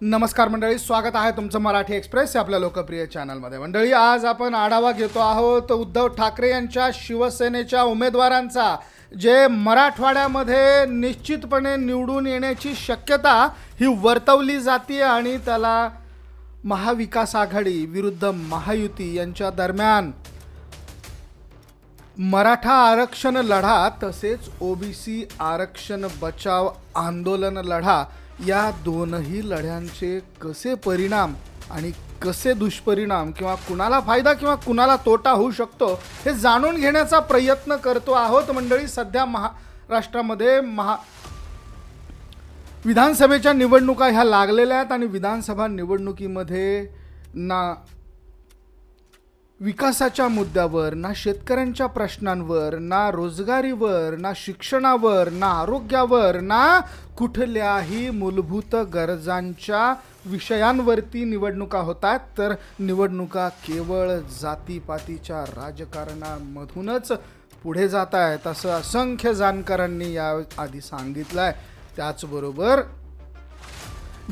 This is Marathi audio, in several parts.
नमस्कार मंडळी स्वागत आहे तुमचं मराठी एक्सप्रेस या आपल्या लोकप्रिय चॅनलमध्ये. मंडळी आज आपण आढावा घेतो आहोत उद्धव ठाकरे यांच्या शिवसेनेच्या उमेदवारांचा जे मराठवाड्यामध्ये निश्चितपणे निवडून येण्याची शक्यता ही वर्तवली जाते आणि त्याला महाविकास आघाडी विरुद्ध महायुती यांच्या दरम्यान मराठा आरक्षण लढा तसेच ओबीसी आरक्षण बचाव आंदोलन लढा या दोनही लढ्यांचे कसे परिणाम आणि कसे दुष्परिणाम किंवा कुणाला फायदा किंवा कुणाला तोटा होऊ शकतो हे जाणून घेण्याचा प्रयत्न करतो आहोत मंडळी. सध्या महाराष्ट्रामध्ये महा विधानसभेच्या निवडणुका ह्या लागलेल्या आहेत आणि विधानसभा निवडणुकीमध्ये ना विकासाच्या मुद्द्यावर ना शेतकऱ्यांच्या प्रश्नांवर ना रोजगारीवर ना शिक्षणावर ना आरोग्यावर ना कुठल्याही मूलभूत गरजांच्या विषयांवरती निवडणुका होतात तर निवडणुका केवळ जातीपातीच्या राजकारणामधूनच पुढे जात आहेत असं असंख्य जाणकारांनी या आधी सांगितलं आहे त्याचबरोबर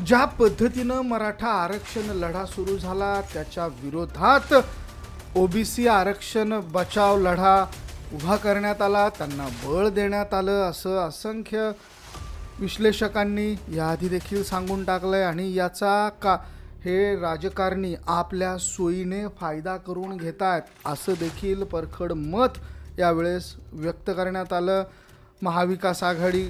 ज्या पद्धतीनं मराठा आरक्षण लढा सुरू झाला त्याच्या विरोधात ओबीसी आरक्षण बचाव लढा उभा करण्यात आला त्यांना बळ देण्यात आलं असं असंख्य विश्लेषकांनी याआधी देखील सांगून आहे आणि याचा का हे राजकारणी आपल्या सोयीने फायदा करून घेत आहेत असं देखील परखड मत यावेळेस व्यक्त करण्यात आलं. महाविकास आघाडी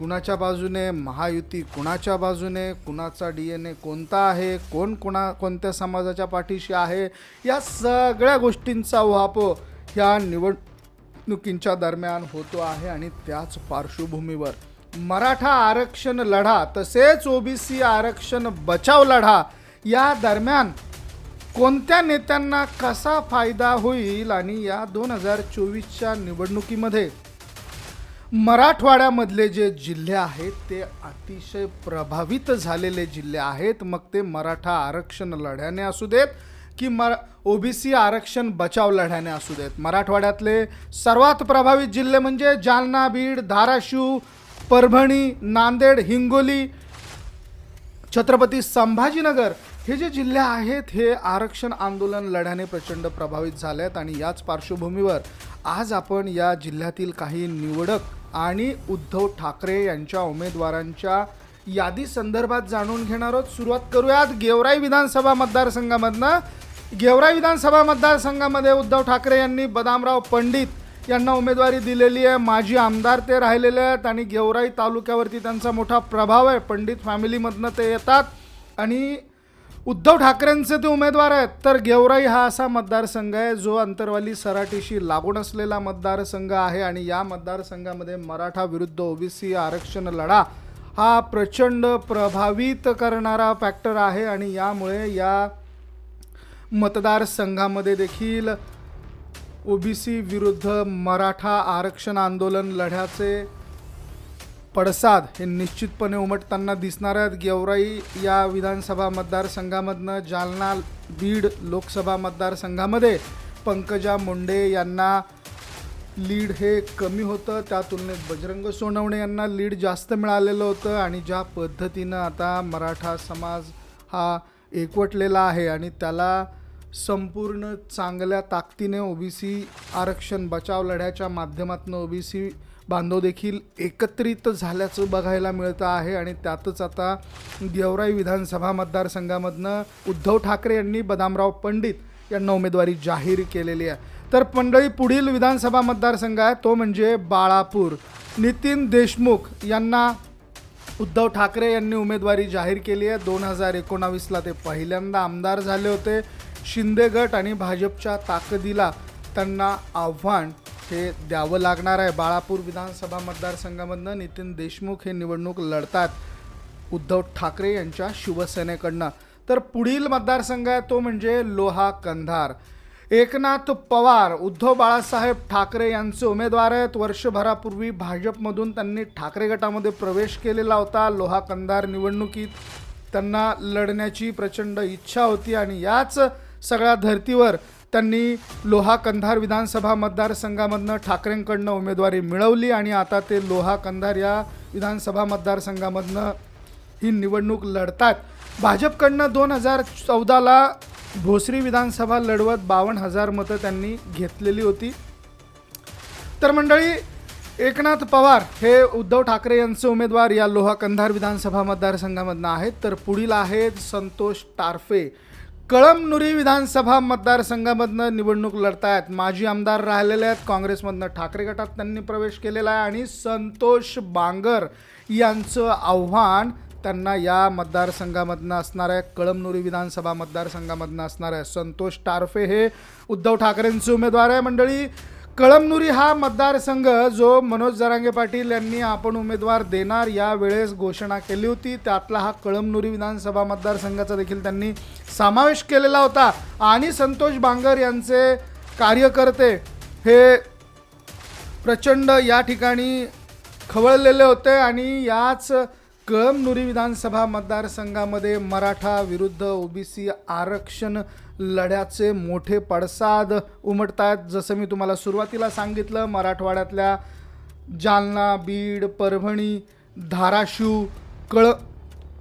कुणाच्या बाजूने महायुती कुणाच्या बाजूने कुणाचा डी एन ए कोणता आहे कोण कुणा कोणत्या समाजाच्या पाठीशी आहे या सगळ्या गोष्टींचा वाप ह्या निवडणुकींच्या दरम्यान होतो आहे आणि त्याच पार्श्वभूमीवर मराठा आरक्षण लढा तसेच ओबीसी आरक्षण बचाव लढा या दरम्यान कोणत्या नेत्यांना कसा फायदा होईल आणि या दोन हजार चोवीसच्या निवडणुकीमध्ये मराठवाड्यामधले जे जिल्हे आहेत ते अतिशय प्रभावित झालेले जिल्हे आहेत. मग ते मराठा आरक्षण लढ्याने असू देत की मरा ओबीसी आरक्षण बचाव लढ्याने असू देत. मराठवाड्यातले सर्वात प्रभावित जिल्हे म्हणजे जालना बीड धाराशिव परभणी नांदेड हिंगोली छत्रपती संभाजीनगर हे जे जिल्हे आहेत हे आरक्षण आंदोलन लढ्याने प्रचंड प्रभावित झाले आहेत आणि याच पार्श्वभूमीवर आज आपण या जिल्ह्यातील काही निवडक आणि उद्धव ठाकरे यांच्या उमेदवारांच्या यादी संदर्भात जाणून घेणार आहोत. सुरुवात करूयात गेवराई विधानसभा मतदारसंघामधनं. गेवराई विधानसभा मतदारसंघामध्ये उद्धव ठाकरे यांनी बदामराव पंडित यांना उमेदवारी दिलेली आहे. माजी आमदार ते राहिलेले आहेत आणि गेवराई तालुक्यावरती त्यांचा मोठा प्रभाव आहे. पंडित फॅमिलीमधनं ते येतात. आणि उद्धव ठाकरेंचे ते उमेदवार आहेत. तर गेवराई हा असा मतदारसंघ आहे जो अंतरवाली सराटीशी लागून असलेला मतदारसंघ आहे आणि या मतदारसंघामध्ये मराठा विरुद्ध ओबीसी आरक्षण लढा हा प्रचंड प्रभावित करणारा फॅक्टर आहे आणि यामुळे या मतदारसंघामध्ये देखील ओबीसी विरुद्ध मराठा आरक्षण आंदोलन लढ्याचे पडसाद हे निश्चितपणे उमटताना दिसणार आहेत. गेवराई या विधानसभा मतदारसंघामधनं जालना बीड लोकसभा मतदारसंघामध्ये पंकजा मुंडे यांना लीड हे कमी होतं. त्या तुलनेत बजरंग सोनवणे यांना लीड जास्त मिळालेलं होतं आणि ज्या पद्धतीनं आता मराठा समाज हा एकवटलेला आहे आणि त्याला संपूर्ण चांगल्या ताकदीने ओबीसी आरक्षण बचाव लढ्याच्या माध्यमातून ओबीसी बांधव देखील एकत्रित झाल्याचं बघायला मिळतं आहे आणि त्यातच आता गेवराई विधानसभा मतदारसंघामधनं उद्धव ठाकरे यांनी बदामराव पंडित यांना उमेदवारी जाहीर केलेली आहे. तर मंडळी पुढील विधानसभा मतदारसंघ आहे तो म्हणजे बाळापूर. नितीन देशमुख यांना उद्धव ठाकरे यांनी उमेदवारी जाहीर केली आहे. दोन हजार एकोणावीसला ते पहिल्यांदा आमदार झाले होते. शिंदे गट आणि भाजपच्या ताकदीला त्यांना आव्हान हे द्यावं लागणार आहे. बाळापूर विधानसभा मतदारसंघामधनं नितीन देशमुख हे निवडणूक लढतात. उद्धव ठाकरे यांच्या शिवसेनेकडनं. तर पुढील मतदारसंघ आहे तो म्हणजे लोहा कंधार. एकनाथ पवार उद्धव बाळासाहेब ठाकरे यांचे उमेदवार आहेत. वर्षभरापूर्वी भाजपमधून त्यांनी ठाकरे गटामध्ये प्रवेश केलेला होता. लोहा कंधार निवडणुकीत त्यांना लढण्याची प्रचंड इच्छा होती आणि याच सगळ्या धर्तीवर त्यांनी लोहा कंधार विधानसभा मतदारसंघामधनं ठाकरेंकडनं उमेदवारी मिळवली आणि आता ते लोहा कंधार या विधानसभा मतदारसंघामधनं ही निवडणूक लढतात भाजपकडनं दोन हजार चौदाला भोसरी विधानसभा लढवत बावन्न हजार मतं त्यांनी घेतलेली होती. तर मंडळी एकनाथ पवार हे उद्धव ठाकरे यांचे उमेदवार या लोहा कंधार विधानसभा मतदारसंघामधनं आहेत. तर पुढील आहेत संतोष टारफे. कळमनुरी विधानसभा मतदारसंघामधनं निवडणूक लढतायत. माजी आमदार राहिलेले आहेत. काँग्रेसमधनं ठाकरे गटात त्यांनी प्रवेश केलेला आहे आणि संतोष बांगर यांचं आव्हान त्यांना या मतदारसंघामधनं असणार आहे. कळमनुरी विधानसभा मतदारसंघामधनं असणार आहे. संतोष टारफे हे उद्धव ठाकरेंचे उमेदवार आहे. मंडळी कळमनुरी हा मतदारसंघ जो मनोज जरांगे पाटील यांनी आपण उमेदवार देणार या वेळेस घोषणा केली होती. त्यातला हा कळमनुरी विधानसभा मतदारसंघाचा देखील त्यांनी समावेश केलेला होता. आणि संतोष बांगर यांचे कार्यकर्ते हे प्रचंड या ठिकाणी खवळलेले होते आणि याच कळमनुरी विधानसभा मतदारसंघामध्ये मराठा विरुद्ध ओबीसी आरक्षण लढ्याचे मोठे पडसाद उमटत आहेत जसं मी तुम्हाला सुरुवातीला सांगितलं मराठवाड्यातल्या जालना बीड परभणी धाराशिव कळ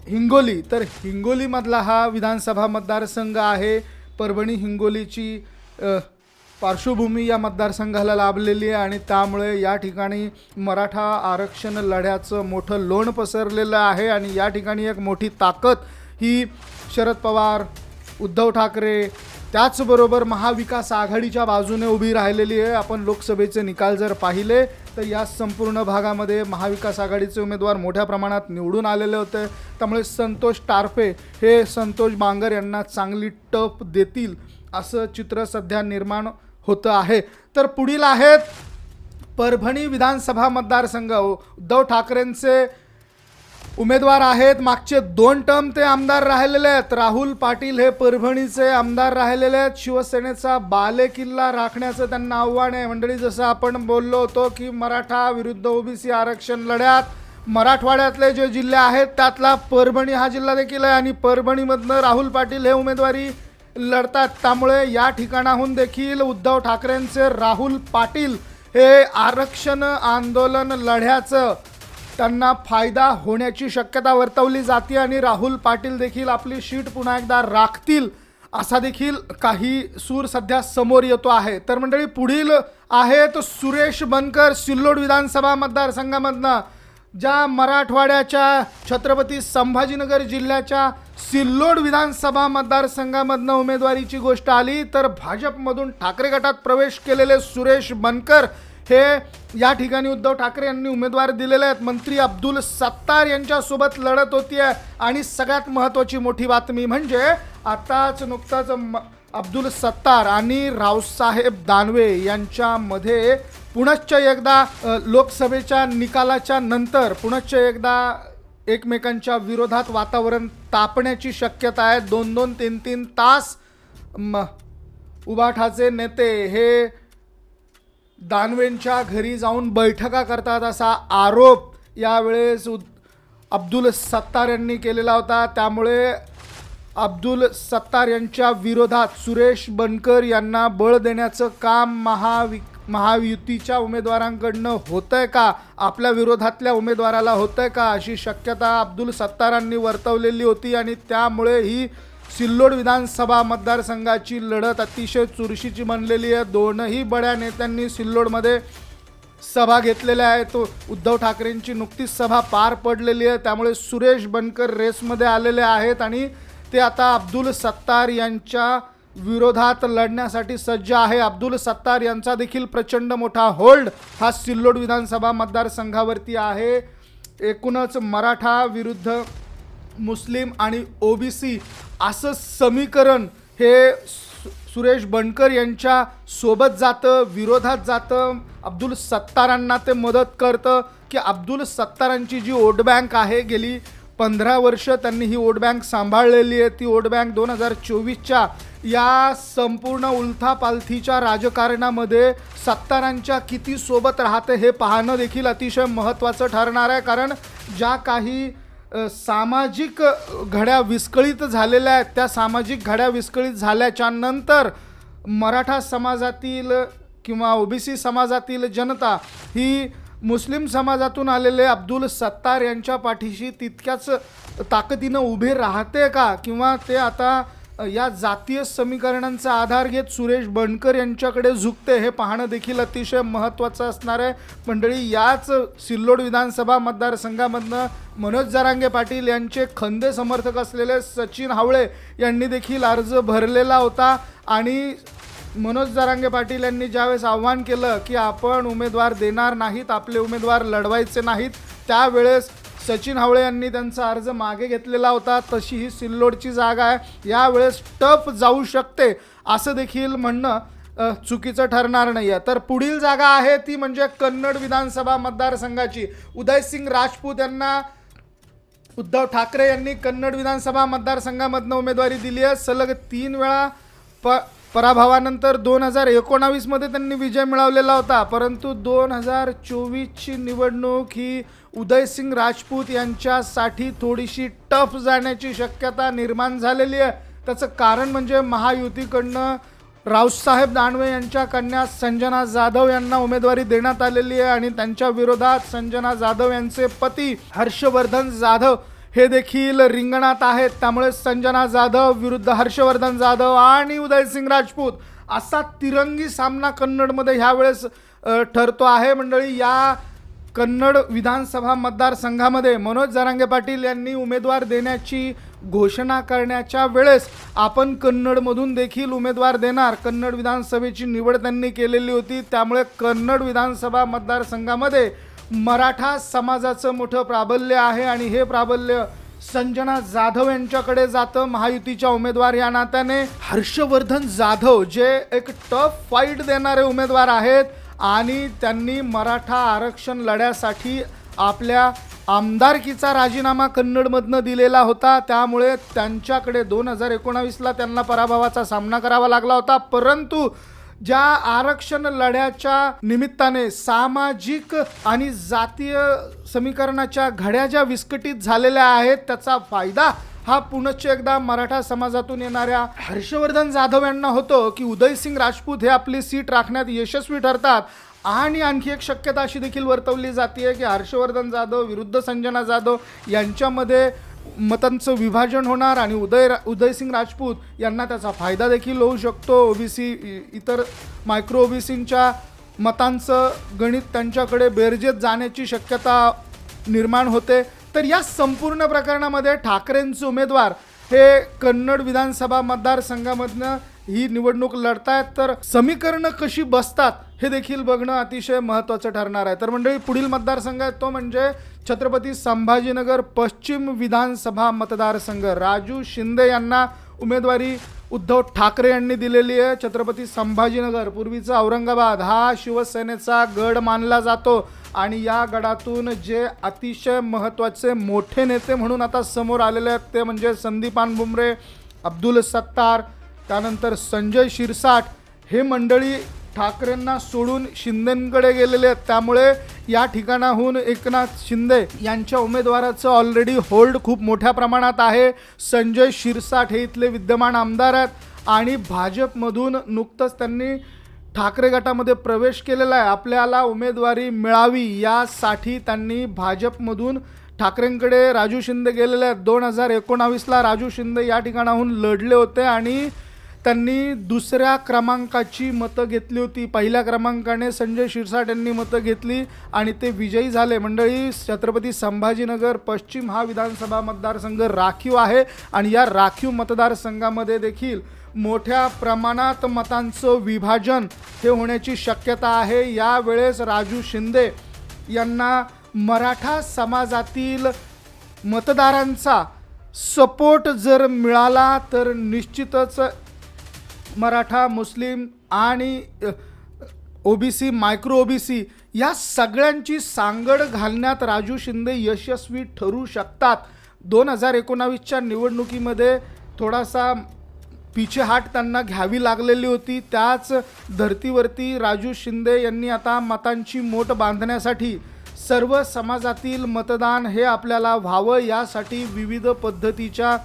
हिंगोली. तर हिंगोलीमधला हा विधानसभा मतदारसंघ आहे. परभणी हिंगोलीची पार्श्वभूमी या मतदारसंघाला लाभलेली आहे आणि त्यामुळे या ठिकाणी मराठा आरक्षण लढ्याचं मोठं लोण पसरलेलं आहे आणि या ठिकाणी एक मोठी ताकद ही शरद पवार उद्धव ठाकरे त्याचबरोबर महाविकास आघाडीच्या बाजूने उभी राहिलेली आहे. आपण लोकसभेचे निकाल जर पाहिले तर या संपूर्ण भागामध्ये महाविकास आघाडीचे उमेदवार मोठ्या प्रमाणात निवडून आलेले होते. त्यामुळे संतोष टारफे हे संतोष बांगर यांना चांगली टप देतील असं चित्र सध्या निर्माण होतं आहे. तर पुढील आहेत परभणी विधानसभा मतदारसंघ. उद्धव ठाकरेंचे उमेदवार आहेत. मागचे दोन टर्म ते आमदार राहिलेले आहेत. राहुल पाटील हे परभणीचे आमदार राहिलेले आहेत. शिवसेनेचा बालेकिल्ला राखण्याचं त्यांना आव्हान आहे. मंडळी जसं आपण बोललो होतो की मराठा विरुद्ध ओबीसी आरक्षण लढ्यात मराठवाड्यातले जे जिल्हे आहेत त्यातला परभणी हा जिल्हा देखील आहे आणि परभणीमधनं राहुल पाटील हे उमेदवारी लढतात. त्यामुळे या ठिकाणाहून देखील उद्धव ठाकरेंचे राहुल पाटील हे आरक्षण आंदोलन लढ्याचं त्यांना फायदा होण्याची शक्यता वर्तवली जाते आणि राहुल पाटील देखील आपली शीट पुन्हा एकदा राखतील असा देखील काही सूर सध्या समोर येतो आहे. तर मंडळी पुढील आहेत सुरेश बनकर सिल्लोड विधानसभा मतदारसंघामधनं ज्या मराठवाड्याच्या छत्रपती संभाजीनगर जिल्ह्याच्या सिल्लोड विधानसभा मतदारसंघामधनं उमेदवारीची गोष्ट आली तर भाजपमधून ठाकरे गटात प्रवेश केलेले सुरेश बनकर हे या ठिकाणी उद्धव ठाकरे यांनी उमेदवार दिलेले आहेत. मंत्री अब्दुल सत्तार यांच्यासोबत लढत होती आहे. आणि सगळ्यात महत्त्वाची मोठी बातमी म्हणजे आताच नुकताच म- अब्दुल सत्तार आणि रावसाहेब दानवे यांच्यामध्ये पुनश्च एकदा लोकसभेच्या निकालाच्या नंतर पुनश्च एकदा एकमेकांच्या विरोधात वातावरण तापण्याची शक्यता आहे. दोन दोन तीन तीन तास म उबाठाचे नेते हे दानवेंच्या घरी जाऊन बैठका करतात असा आरोप यावेळेस उद अब्दुल सत्तार यांनी केलेला होता. त्यामुळे अब्दुल सत्तार यांच्या विरोधात सुरेश बनकर यांना बळ देण्याचं काम महावि महायुतीच्या उमेदवारांकडनं होतंय का? आपल्या विरोधातल्या उमेदवाराला होतंय का? अशी शक्यता अब्दुल सत्तारांनी वर्तवलेली होती आणि त्यामुळे ही सिल्लोड विधानसभा मतदारसंघाची लढत अतिशय चुरशीची बनलेली आहे. दोनही बड्या नेत्यांनी सिल्लोडमध्ये सभा घेतलेल्या आहेत. उद्धव ठाकरेंची नुकतीच सभा पार पडलेली आहे. त्यामुळे सुरेश बनकर रेसमध्ये आलेले आहेत आणि ते आता अब्दुल सत्तार यांच्या विरोधात लढण्यासाठी सज्ज आहे. अब्दुल सत्तार यांचा देखील प्रचंड मोठा होल्ड हा सिल्लोड विधानसभा मतदारसंघावरती आहे. एकूणच मराठा विरुद्ध मुस्लिम आणि ओबीसी असं समीकरण हे सुरेश बनकर यांच्या सोबत जातं विरोधात जातं. अब्दुल सत्तारांना ते मदत करतं की अब्दुल सत्तारांची जी वोट बँक आहे गेली पंधरा वर्ष त्यांनी ही वोट बँक सांभाळलेली आहे. ती वोट बँक दोन हजार चोवीसच्या या संपूर्ण उलथापालथीच्या राजकारणामध्ये सत्तारांच्या किती सोबत राहते हे पाहणं देखील अतिशय महत्त्वाचं ठरणार आहे. कारण ज्या काही सामाजिक घड्या विस्कळीत झालेल्या आहेत. त्या सामाजिक घड्या विस्कळीत झाल्याच्यानंतर मराठा समाजातील किंवा ओबीसी समाजातील जनता ही मुस्लिम समाजातून आलेले अब्दुल सत्तार यांच्या पाठीशी तितक्याच ताकदीनं उभे राहते का? किंवा ते आता या जातीय समीकरणांचा आधार घेत सुरेश बनकर यांच्याकडे झुकते हे पाहणं देखील अतिशय महत्त्वाचं असणार आहे. मंडळी याच सिल्लोड विधानसभा मतदारसंघामधनं मनोज जारांगे पाटील यांचे खंदे समर्थक असलेले सचिन हावळे यांनी देखील अर्ज भरलेला होता आणि मनोज जारांगे पाटील यांनी ज्यावेळेस आव्हान केलं की आपण उमेदवार देणार नाहीत आपले उमेदवार लढवायचे नाहीत त्यावेळेस सचिन हावळे यांनी त्यांचा अर्ज मागे घेतलेला होता. तशी ही सिल्लोडची जागा आहे. यावेळेस टफ जाऊ शकते असं देखील म्हणणं चुकीचं ठरणार नाही आहे तर पुढील जागा आहे ती म्हणजे कन्नड विधानसभा मतदारसंघाची. उदयसिंग राजपूत यांना उद्धव ठाकरे यांनी कन्नड विधानसभा मतदारसंघामधनं उमेदवारी दिली आहे. सलग तीन वेळा प पराभवानंतर दोन हजार एकोणावीसमध्ये त्यांनी विजय मिळवलेला होता परंतु दोन हजार चोवीसची निवडणूक ही उदयसिंग राजपूत यांच्यासाठी थोडीशी टफ जाण्याची शक्यता निर्माण झालेली आहे. त्याचं कारण म्हणजे महायुतीकडनं रावसाहेब दानवे यांच्या कन्या संजना जाधव यांना उमेदवारी देण्यात आलेली आहे आणि त्यांच्या विरोधात संजना जाधव यांचे पती हर्षवर्धन जाधव हे देखील रिंगणात आहेत. त्यामुळे संजना जाधव विरुद्ध हर्षवर्धन जाधव आणि उदयसिंग राजपूत असा तिरंगी सामना कन्नडमध्ये ह्यावेळेस ठरतो आहे. मंडळी या कन्नड विधानसभा मतदारसंघामध्ये मनोज जरांगे पाटील यांनी उमेदवार देण्याची घोषणा करण्याच्या वेळेस आपण कन्नडमधून देखील उमेदवार देणार. कन्नड विधानसभेची निवड त्यांनी केलेली होती. त्यामुळे कन्नड विधानसभा मतदारसंघामध्ये मराठा समाजाचं मोठं प्राबल्य आहे आणि हे प्राबल्य संजना जाधव यांच्याकडे जातं. महायुतीच्या उमेदवार या नात्याने. हर्षवर्धन जाधव जे एक टफ फाईट देणारे उमेदवार आहेत आणि त्यांनी मराठा आरक्षण लढ्यासाठी आपल्या आमदारकीचा राजीनामा कन्नडमधनं दिलेला होता. त्यामुळे त्यांच्याकडे दोन हजार एकोणावीसला त्यांना पराभवाचा सामना करावा लागला होता. परंतु ज्या आरक्षण लढ्याच्या निमित्ताने सामाजिक आणि जातीय समीकरणाच्या घड्या ज्या विस्कटीत झालेल्या आहेत त्याचा फायदा हा पुनश्च एकदा मराठा समाजातून येणाऱ्या हर्षवर्धन जाधव यांना होतो की उदयसिंग राजपूत हे आपली सीट राखण्यात यशस्वी ठरतात. आणि आणखी एक शक्यता अशी देखील वर्तवली जाते की हर्षवर्धन जाधव विरुद्ध संजना जाधव यांच्यामध्ये मतांचं विभाजन होणार आणि उदय उदयसिंग राजपूत यांना त्याचा फायदा देखील होऊ शकतो. ओबीसी इतर मायक्रो ओबीसींच्या मतांचं गणित त्यांच्याकडे बेरजेत जाण्याची शक्यता निर्माण होते. तर या संपूर्ण प्रकरणामध्ये ठाकरेंचे उमेदवार हे कन्नड विधानसभा मतदारसंघामधनं ही निवडणूक लढतायत. तर समीकरणं कशी बसतात हे देखील बघणं अतिशय महत्त्वाचं ठरणार आहे. तर मंडळी पुढील मतदारसंघ आहे तो म्हणजे छत्रपती संभाजीनगर पश्चिम विधानसभा मतदारसंघ. राजू शिंदे यांना उमेदवारी उद्धव ठाकरे यांनी दिलेली आहे. छत्रपती संभाजीनगर पूर्वीचा औरंगाबाद हा शिवसेनेचा गड मानला जातो. आणि या गडातून जे अतिशय महत्त्वाचे मोठे नेते म्हणून आता समोर आलेले आहेत ते म्हणजे संदीपान बुमरे अब्दुल सत्तार त्यानंतर संजय शिरसाट. हे मंडळी ठाकरेंना सोडून शिंदेंकडे गेलेले आहेत. त्यामुळे या ठिकाणाहून एकनाथ शिंदे यांच्या उमेदवाराचं ऑलरेडी होल्ड खूप मोठ्या प्रमाणात आहे. संजय शिरसाट हे इथले विद्यमान आमदार आहेत. आणि भाजपमधून नुकतंच त्यांनी ठाकरे गटामध्ये प्रवेश केलेला आहे. आपल्याला उमेदवारी मिळावी यासाठी त्यांनी भाजपमधून ठाकरेंकडे राजू शिंदे गेलेले आहेत. दोन हजार एकोणावीसला राजू शिंदे या ठिकाणाहून लढले होते आणि त्यांनी दुसऱ्या क्रमांकाची मतं घेतली होती. पहिल्या क्रमांकाने संजय शिरसाट यांनी मतं घेतली आणि ते विजयी झाले. मंडळी छत्रपती संभाजीनगर पश्चिम हा विधानसभा मतदारसंघ राखीव आहे आणि या राखीव मतदारसंघामध्ये देखील मोठ्या प्रमाणात मतांचं विभाजन हे होण्याची शक्यता आहे. यावेळेस राजू शिंदे यांना मराठा समाजातील मतदारांचा सपोर्ट जर मिळाला तर निश्चितच मराठा मुस्लिम आणि ओबीसी मायक्रो ओबीसी या सगळ्यांची सांगड घालण्यात राजू शिंदे यशस्वी ठरू शकतात. दोन हजार एकोणावीसच्या निवडणुकीमध्ये थोडासा पिछेहाट त्यांना घ्यावी लागलेली होती. त्याच धर्तीवरती राजू शिंदे यांनी आता मतांची मोट बांधण्यासाठी सर्व समाजातील मतदान हे आपल्याला व्हावं यासाठी विविध पद्धतीच्या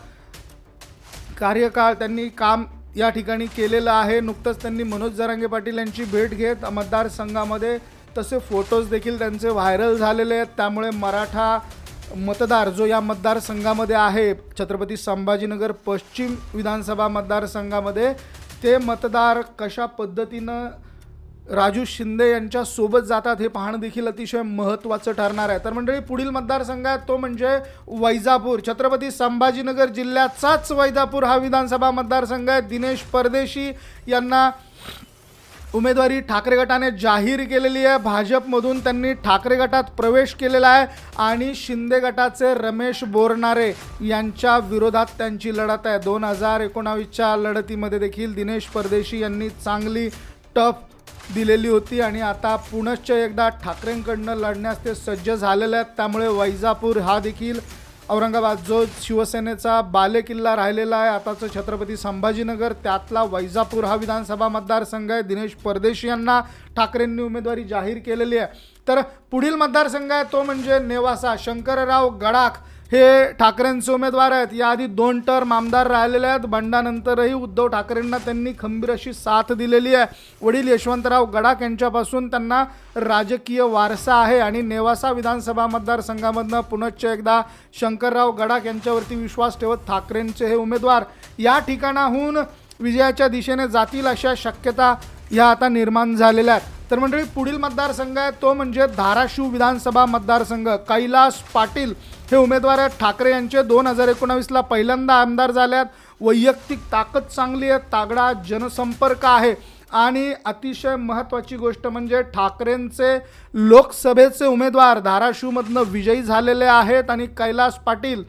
कार्यकाळ त्यांनी काम या ठिकाणी केलेलं आहे. नुकतंच त्यांनी मनोज जरांगे पाटील यांची भेट घेत मतदारसंघामध्ये तसे फोटोज देखील त्यांचे व्हायरल झालेले आहेत. त्यामुळे मराठा मतदार जो या मतदारसंघामध्ये आहे छत्रपती संभाजीनगर पश्चिम विधानसभा मतदारसंघामध्ये ते मतदार कशा पद्धतीनं राजू शिंदे यांच्या सोबत जातात हे पाहणं देखील अतिशय महत्त्वाचं ठरणार आहे. तर मंडळी पुढील मतदारसंघ आहे तो म्हणजे वैजापूर. छत्रपती संभाजीनगर जिल्ह्याचाच वैजापूर हा विधानसभा मतदारसंघ आहे. दिनेश परदेशी यांना उमेदवारी ठाकरे गटाने जाहीर केलेली आहे. भाजपमधून त्यांनी ठाकरे गटात प्रवेश केलेला आहे आणि शिंदे गटाचे रमेश बोरनारे यांच्या विरोधात त्यांची लढत आहे. दोन हजार एकोणावीसच्या लढतीमध्ये देखील दिनेश परदेशी यांनी चांगली टफ दिलेली होती आणि आता पुनश्च एकदा ठाकरेंकडनं लढण्यास ते सज्ज झालेले आहेत. त्यामुळे वैजापूर हा देखील औरंगाबाद जो शिवसेनेचा बालेकिल्ला राहिलेला आहे आताचं छत्रपती संभाजीनगर त्यातला वैजापूर हा विधानसभा मतदारसंघ आहे. दिनेश परदेशी यांना ठाकरेंनी उमेदवारी जाहीर केलेली आहे. तर पुढील मतदारसंघ आहे तो म्हणजे नेवासा शंकरराव गडाख. हे ठाकरेंचे उमेदवार आहेत. याआधी दोन टर्म आमदार राहिलेले आहेत. बंडानंतरही उद्धव ठाकरेंना त्यांनी खंबीर अशी साथ दिलेली आहे. वडील यशवंतराव गडाख यांच्यापासून त्यांना राजकीय वारसा आहे आणि नेवासा विधानसभा मतदारसंघामधनं पुनश्च एकदा शंकरराव गडाख यांच्यावरती विश्वास ठेवत ठाकरेंचे हे उमेदवार या ठिकाणाहून विजयाच्या दिशेने जातील अशा शक्यता ह्या आता निर्माण झालेल्या आहेत. तर मंडळी पुढील मतदारसंघ आहे तो म्हणजे धाराशिव विधानसभा मतदारसंघ. कैलास पाटील हे उमेदवार आहेत. ठाकरे यांचे दोन हजार एकोणावीसला पहिल्यांदा आमदार झाल्यात. वैयक्तिक ताकद चांगली आहे. तागडा जनसंपर्क आहे. आणि अतिशय महत्त्वाची गोष्ट म्हणजे ठाकरेंचे लोकसभेचे उमेदवार धाराशिवमधनं विजयी झालेले आहेत आणि कैलास पाटील.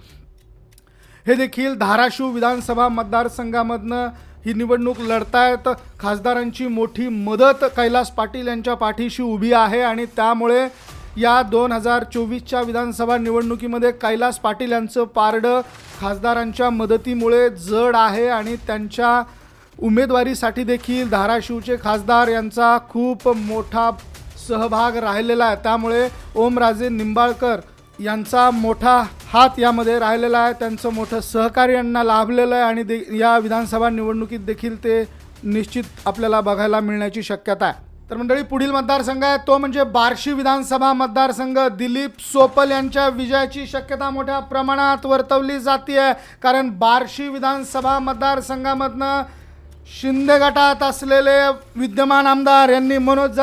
हे देखील धाराशिव विधानसभा मतदारसंघामधनं ही निवडणूक लढतायत. खासदारांची मोठी मदत कैलास पाटील यांच्या पाठीशी उभी आहे आणि त्यामुळे या दोन हजार चोवीसच्या विधानसभा निवडणुकीमध्ये कैलास पाटील यांचं पारडं खासदारांच्या मदतीमुळे जड आहे आणि त्यांच्या उमेदवारीसाठी देखील धाराशिवचे खासदार यांचा खूप मोठा सहभाग राहिलेला आहे. त्यामुळे ओमराजे निंबाळकर यांचा मोठा हात यामध्ये राहिलेला आहे. त्यांचं मोठं सहकार्य यांना लाभलेलं आहे आणि दे या विधानसभा निवडणुकीत देखील ते निश्चित आपल्याला बघायला मिळण्याची शक्यता आहे. तर मंडळी पुढील मतदारसंघ आहे. तो म्हणजे बार्शी विधानसभा मतदारसंघ. दिलीप सोपल यांच्या विजयाची शक्यता मोठ्या प्रमाणात वर्तवली जाते आहे कारण बार्शी विधानसभा मतदारसंघामधनं शिंदे गटात असलेले विद्यमान आमदार यांनी मनोज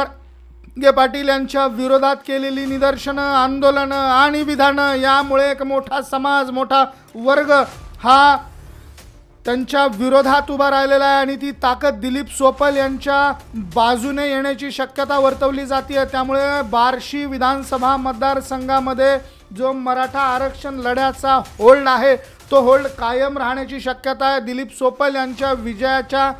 जर पाटील यांच्या विरोधात केलेली निदर्शनं आंदोलनं आणि विधानं यामुळे एक मोठा समाज मोठा वर्ग हा त्यांच्या विरोधात उभा राहिलेला आहे आणि ती ताकद दिलीप सोपल यांच्या बाजूने येण्याची शक्यता वर्तवली जाते. त्यामुळे बार्शी विधानसभा मतदारसंघामध्ये जो मराठा आरक्षण लढ्याचा होल्ड आहे तो होल्ड कायम राहण्याची शक्यता आहे. दिलीप सोपल यांच्या विजयाच्या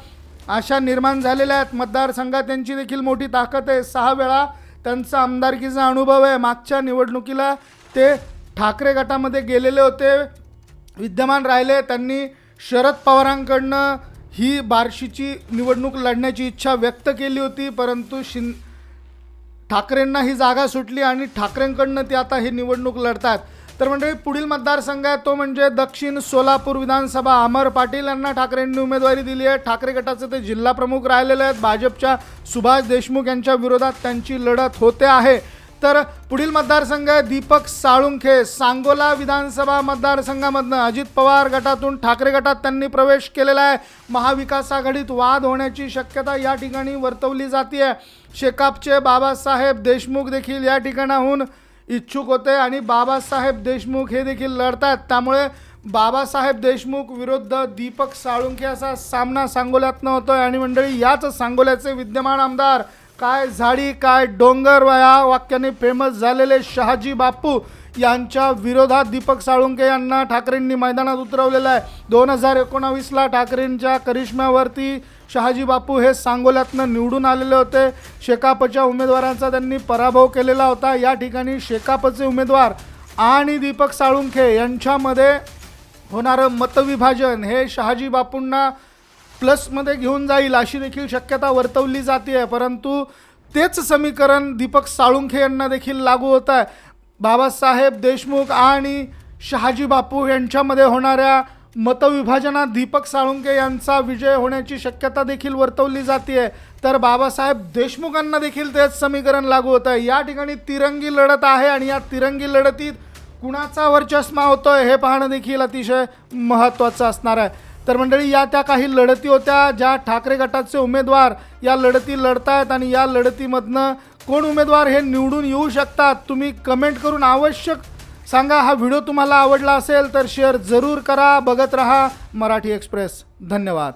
आशा निर्माण झालेल्या आहेत. मतदारसंघात त्यांची देखील मोठी ताकद आहे. सहा वेळा त्यांचा आमदारकीचा अनुभव आहे. मागच्या निवडणुकीला ते ठाकरे गटामध्ये गेलेले होते. विद्यमान राहिले. त्यांनी शरद पवारांकडनं ही बार्शीची निवडणूक लढण्याची इच्छा व्यक्त केली होती परंतु शिं ठाकरेंना ही जागा सुटली आणि ठाकरेंकडनं ते आता ही निवडणूक लढतात तर म्हणजे पुढील मतदारसंघ आहे तो म्हणजे दक्षिण सोलापूर विधानसभा. अमर पाटील यांना ठाकरेंनी उमेदवारी दिली आहे. ठाकरे गटाचे ते जिल्हा प्रमुख राहिलेले आहेत. भाजपच्या सुभाष देशमुख यांच्या विरोधात त्यांची लढत होते आहे. तर पुढील मतदारसंघ आहे दीपक साळुंखे. सांगोला विधानसभा मतदारसंघामधनं अजित पवार गटातून ठाकरे गटात त्यांनी प्रवेश केलेला आहे. महाविकास आघाडीत वाद होण्याची शक्यता या ठिकाणी वर्तवली जाते शेकापचे बाबासाहेब देशमुख देखील या ठिकाणाहून इच्छुक होते आणि बाबासाहेब देशमुख हे देखील लढतात त्यामुळे बाबासाहेब देशमुख विरुद्ध दीपक साळुंखे असा सामना सांगोल्यातनं होतोय. आणि मंडळी याच सांगोल्याचे विद्यमान आमदार काय झाडी काय डोंगर या वाक्याने फेमस झालेले शहाजी बापू यांच्या विरोधात दीपक साळुंके यांना ठाकरेंनी मैदानात उतरवलेलं आहे. दोन हजार एकोणावीसला ठाकरेंच्या करिश्म्यावरती शहाजी बापू हे सांगोल्यातनं निवडून आलेले होते. शेकापच्या उमेदवारांचा त्यांनी पराभव केलेला होता. या ठिकाणी शेकापचे उमेदवार आणि दीपक साळुंखे यांच्यामध्ये होणारं मतविभाजन हे शहाजी बापूंना प्लसमध्ये घेऊन जाईल अशी देखील शक्यता वर्तवली जाते आहे. परंतु तेच समीकरण दीपक साळुंखे यांना देखील लागू होत आहे. बाबासाहेब देशमुख आणि शहाजी बापू यांच्यामध्ये होणाऱ्या मतविभाजनात दीपक साळुंके यांचा विजय होण्याची शक्यता देखील वर्तवली जाते तर बाबासाहेब देशमुखांना देखील तेच समीकरण लागू होतं आहे. या ठिकाणी तिरंगी लढत आहे आणि या तिरंगी लढतीत कुणाचा वर्चस्मा होतोय हे पाहणं देखील अतिशय महत्त्वाचं असणार आहे. तर मंडळी या त्या काही लढती होत्या ज्या ठाकरे गटाचे उमेदवार या लढती लढतायत आणि या लढतीमधनं कोण उमेदवार हे निवडून येऊ शकतात तुम्ही कमेंट करून आवश्यक सांगा. हा व्हिडिओ तुम्हाला आवडला असेल तर शेअर जरूर करा. बघत रहा मराठी एक्सप्रेस धन्यवाद.